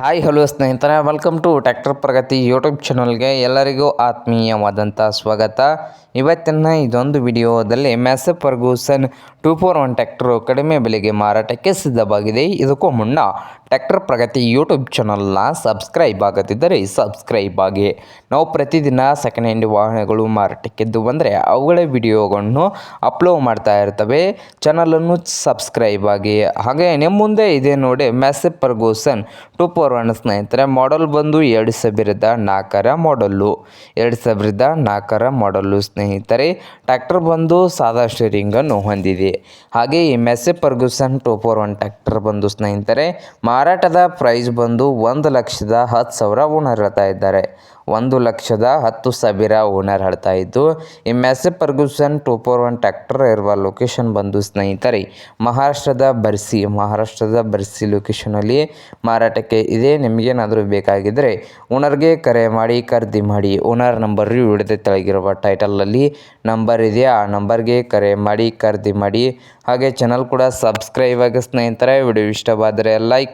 Hi hello ಸ್ನೇಹಿತರೆ welcome to tractor Pragati YouTube ಚಾನಲ್ಗೆ ಎಲ್ಲರಿಗೂ ಆತ್ಮೀಯವಾದಂಥ ಸ್ವಾಗತ. ಇವತ್ತಿನ ಇದೊಂದು ವಿಡಿಯೋದಲ್ಲಿ Massey Ferguson two four one tractor ಕಡಿಮೆ ಬೆಲೆಗೆ ಮಾರಾಟಕ್ಕೆ ಸಿದ್ಧವಾಗಿದೆ. ಇದಕ್ಕೂ ಮುನ್ನ ಟ್ರ್ಯಾಕ್ಟರ್ ಪ್ರಗತಿ ಯೂಟ್ಯೂಬ್ ಚಾನಲ್ನ ಸಬ್ಸ್ಕ್ರೈಬ್ ಆಗದಿದ್ದರೆ ಸಬ್ಸ್ಕ್ರೈಬ್ ಆಗಿ. ನಾವು ಪ್ರತಿದಿನ ಸೆಕೆಂಡ್ ಹ್ಯಾಂಡ್ ವಾಹನಗಳು ಮಾರಾಟಕ್ಕೆದ್ದು ಬಂದರೆ ಅವುಗಳ ವಿಡಿಯೋಗಳನ್ನು ಅಪ್ಲೋಡ್ ಮಾಡ್ತಾ ಇರ್ತವೆ. ಚಾನಲನ್ನು ಸಬ್ಸ್ಕ್ರೈಬ್ ಆಗಿ. ಹಾಗೆ ನಿಮ್ಮ ಮುಂದೆ ಇದೆ ನೋಡಿ Massey Ferguson two four one ಸ್ನೇಹಿತರೆ ಮಾಡಲ್ ಬಂದು ಎರಡು ಸಾವಿರದ ನಾಲ್ಕರ ಮಾಡಲ್ಲು ಎರಡು ಸಾವಿರದ ನಾಲ್ಕರ ಮಾಡಲ್ಲು ಸ್ನೇಹಿತರೆ ಟ್ರ್ಯಾಕ್ಟರ್ ಬಂದು ಸಾದಾ ಸ್ಟೇರಿಂಗನ್ನು ಹೊಂದಿದೆ. ಹಾಗೆ ಈ Massey Ferguson two four one tractor ಬಂದು ಸ್ನೇಹಿತರೆ ಮಾರಾಟದ ಪ್ರೈಸ್ ಬಂದು ಒಂದು ಲಕ್ಷದ ಹತ್ತು ಸಾವಿರ ಓನರ್ ಹೇಳ್ತಾ ಇದ್ದಾರೆ. ಒಂದು ಲಕ್ಷದ ಹತ್ತು ಸಾವಿರ ಓನರ್ ಹೇಳ್ತಾ ಇದ್ದು, ಈ Massey Ferguson two four one tractor ಇರುವ ಲೊಕೇಶನ್ ಬಂದು ಸ್ನೇಹಿತರೆ, ಮಹಾರಾಷ್ಟ್ರದ ಬರ್ಸಿ ಮಹಾರಾಷ್ಟ್ರದ ಬರ್ಸಿ ಲೊಕೇಶನಲ್ಲಿ ಮಾರಾಟಕ್ಕೆ ಇದೆ. ನಿಮಗೇನಾದರೂ ಬೇಕಾಗಿದ್ದರೆ ಓನರ್ಗೆ ಕರೆ ಮಾಡಿ, ಖರೀದಿ ಮಾಡಿ, ಓನರ್ ನಂಬರ್ ಹಿಡಿದ ತೆಳಗಿರುವ ಟೈಟಲಲ್ಲಿ ನಂಬರ್ ಇದೆ. ಆ ನಂಬರ್ಗೆ ಕರೆ ಮಾಡಿ, ಖರೀದಿ ಮಾಡಿ. ಹಾಗೆ ಚಾನಲ್ ಕೂಡ ಸಬ್ಸ್ಕ್ರೈಬ್ ಆಗಿ ಸ್ನೇಹಿತರೆ ವಿಡಿಯೋ ಇಷ್ಟವಾದರೆ ಲೈಕ್